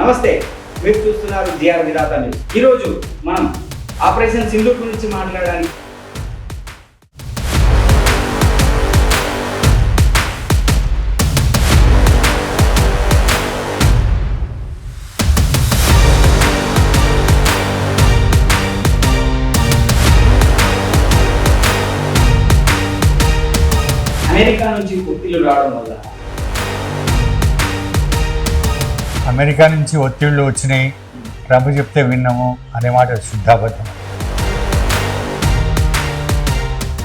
నమస్తే మీరు చూస్తున్నారు జిఆర్ విధాత న్యూస్. ఈరోజు మనం ఆపరేషన్ సింధు గురించి మాట్లాడడానికి అమెరికా నుంచి ఒత్తిళ్ళు రావడం వల్ల అమెరికా నుంచి ఒత్తిళ్ళు వచ్చినాయి. ట్రంప్ చెప్తే విన్నాము అనే మాట శుద్ధాబద్ధం.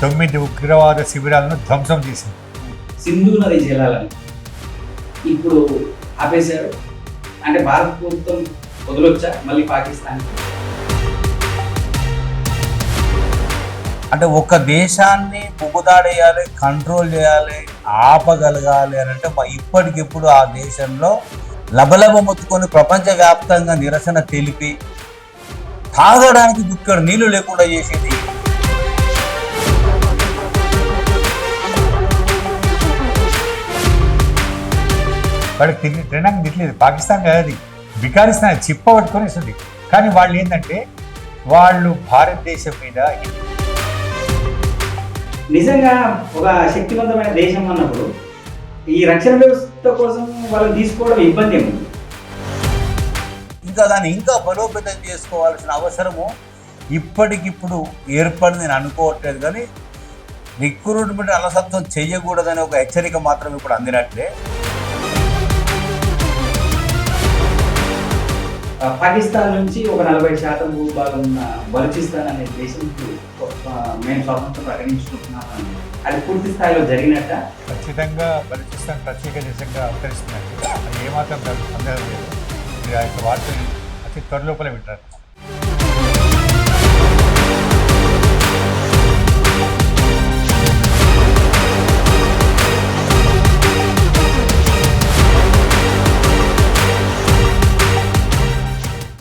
తొమ్మిది ఉగ్రవాద శిబిరాలను ధ్వంసం చేసింది. సింధు నది జలాలని ఇప్పుడు ఆపేశారు. అంటే భారత ప్రభుత్వం వదలొచ్చా? మళ్ళీ పాకిస్తాన్ అంటే ఒక దేశాన్ని పుగుదాడేయాలి కంట్రోల్ చేయాలి ఆపగలగాలి అని అంటే ఇప్పటికిప్పుడు ఆ దేశంలో లబలబ మొత్తుకొని ప్రపంచవ్యాప్తంగా నిరసన తెలిపి తాగడానికి దుక్కడ నీళ్ళు లేకుండా చేసేది. వాడికి తిరిగి తినడానికి తిట్టలేదు పాకిస్తాన్ కాదు అది. బికారిస్తాన్ చిప్ప పట్టుకొని ఇస్తుంది కానీ వాళ్ళు ఏంటంటే వాళ్ళు భారతదేశం మీద నిజంగా ఒక శక్తివంతమైన దేశం అన్నప్పుడు ఈ రక్షణ వ్యవస్థ కోసం వాళ్ళని తీసుకోవడం ఇబ్బంది ఏముంది? ఇంకా దాన్ని ఇంకా బలోపేతం చేసుకోవాల్సిన అవసరము ఇప్పటికిప్పుడు ఏర్పడింది నేను అనుకోవట్లేదు కానీ రిక్రూట్మెంట్ అలసత్వం చేయకూడదనే ఒక హెచ్చరిక మాత్రం ఇప్పుడు అందినట్లే. పాకిస్తాన్ నుంచి ఒక నలభై శాతం భూభాగం ఉన్న బలూచిస్తాన్ అనే దేశం మేము స్వాతంత్రం ప్రకటించుకుంటున్నామని. అది పూర్తి స్థాయిలో జరిగినట్ట? ఖచ్చితంగా బలూచిస్తాన్ ప్రత్యేక దేశంగా అవతరిస్తున్నట్టు అది ఏమాత్రం సందేహం లేదు. ఆ యొక్క వార్తని అతి త్వరలోపల వింటారు.